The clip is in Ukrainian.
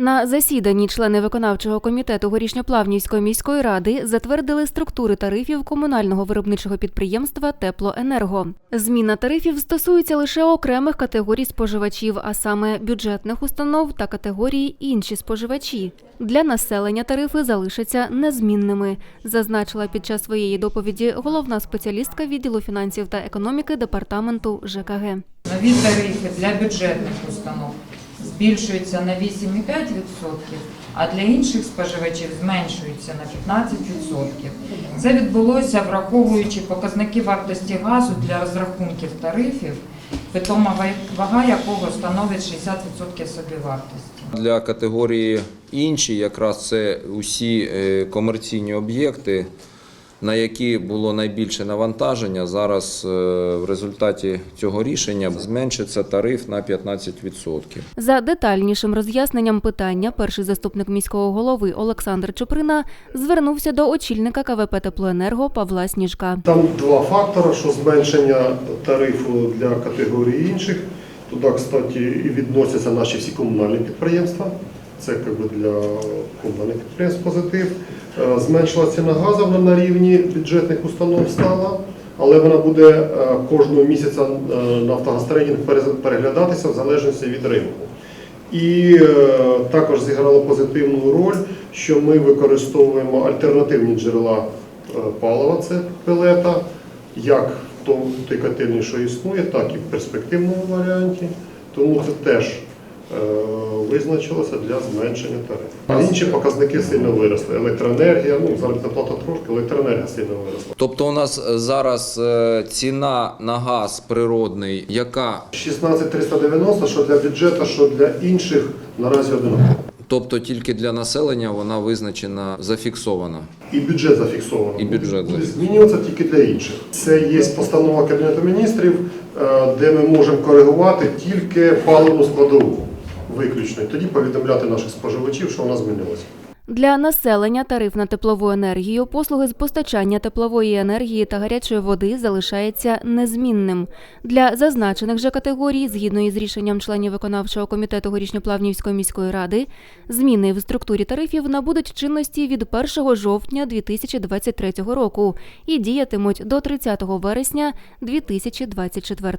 На засіданні члени виконавчого комітету Горішньоплавнівської міської ради затвердили структури тарифів комунального виробничого підприємства Теплоенерго. Зміна тарифів стосується лише окремих категорій споживачів, а саме бюджетних установ та категорії інші споживачі. Для населення тарифи залишаться незмінними, зазначила під час своєї доповіді головна спеціалістка відділу фінансів та економіки департаменту ЖКГ. Нові тарифи для бюджетних установ збільшуються на 8,5%, а для інших споживачів зменшуються на 15%. Це відбулося враховуючи показники вартості газу для розрахунків тарифів, питома вага якого становить 60% собівартості. Для категорії інші якраз це усі е, комерційні об'єкти, на які було найбільше навантаження. Зараз е, в результаті цього рішення зменшиться тариф на 15%. За детальнішим роз'ясненням питання перший заступник міського голови Олександр Чуприна звернувся до очільника КВП Теплоенерго Павла Сніжка. Там два фактори, що зменшення тарифу для категорії інших. Туди, кстати, і відносяться наші всі комунальні підприємства. Це як для комунальних підприємств позитив. Е, Зменшилася ціна газу вона на рівні бюджетних установ стала, але вона буде е, кожного місяця е, Нафтогазтрейдинг переглядатися в залежності від ринку. І також зіграло позитивну роль, що ми використовуємо альтернативні джерела палива, це пелета, як в той котельні, що існує, так і в перспективному варіанті. Тому це теж визначилося для зменшення тарифу. А інші показники сильно виросли. Електроенергія, ну заробітна плата трошки, електроенергія сильно виросла. Тобто у нас е, зараз е, ціна на газ природний, яка 16390, що для бюджету, що для інших наразі одинаково. тобто тільки для населення вона визначена, зафіксована. І бюджет зафіксовано. І бюджет змінюватися тільки для інших. Це є постанова Кабінету міністрів, е, де ми можемо коригувати тільки паливну складову виключно. Тоді повідомляти наших споживачів, що вона змінилася. Для населення тариф на теплову енергію, послуги з постачання теплової енергії та гарячої води залишається незмінним. Для зазначених же категорій, згідно із рішенням членів виконавчого комітету Горішньоплавнівської міської ради, зміни в структурі тарифів набудуть чинності від 1 жовтня 2023 року і діятимуть до 30 вересня 2024.